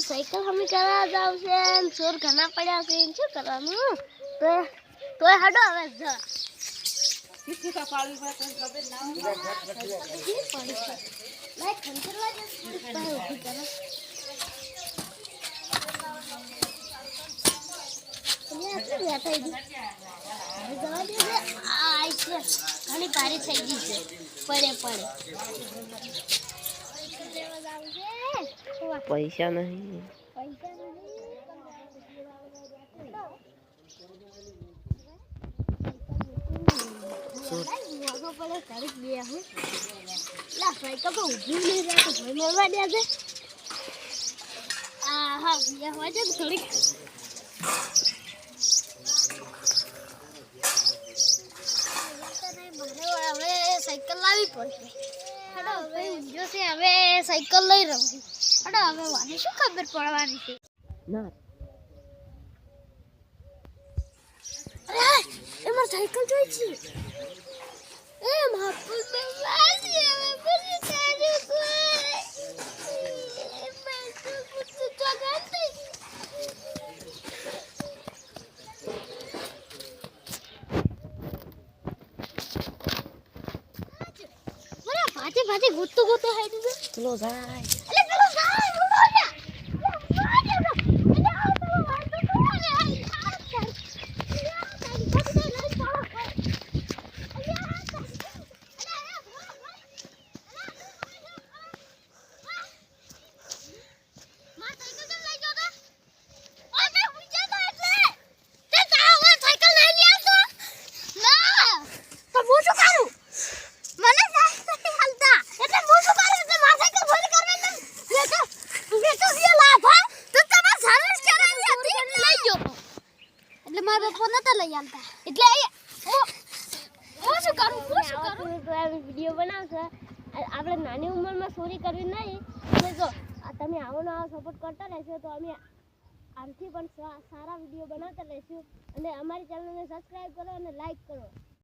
Cycle હમી કરવા છે ને ચોર ઘણા પડ્યા છે શું કરવાનું તો તોય હડો હવે જ. ઘણી ભારી થઈ ગઈ છે પડે પડે. પૈસા નહીં સાયકલ લાવી પડશે. હવે સાયકલ લઈ રહું છું. હડો હવે વાને શું ખબર પડવાની છે ના અરે એ મારી સાયકલ જોઈ છે એ માપુલ મે વાસી હવે પછી તારે કોઈ એ મેં તો કુછ જગાતી મને ભાતે ભાતે ગોતો ગોતો હાઈ દીધું ચલો જાય અલે પેલો ગાય ઉડો ને અલે આ પેલો વાંધો થોડો ને આ આ તારી પાસે લઈ ચાલો અલે આ માં સાયકલ તો લઈ જાઓ તો ઓય મે ઉજે તો એટલે તે તારા સાયકલ લઈ લે તો ના તો હું શું કરું મને સાયકલ નહીં હાલતા એટલે હું શું કરું એટલે મારે સાયકલ ફરી કરવાની નથી. એ તો એ તો જે લાભ હોય તો તમે સર્વિસ કરાવી હતી એટલે લઈ ગયો તો. એટલે મારા પપ્પા નતા લઈ તો બનાવશે. આપણે નાની ઉંમરમાં ચોરી કરવી નહીં. જો તમે આવો ને આવો સપોર્ટ કરતા રહેશો તો અમે આનાથી પણ સારા વીડિયો બનાવતા રહેશું. અને અમારી ચેનલને સબસ્ક્રાઈબ કરો અને લાઈક કરો.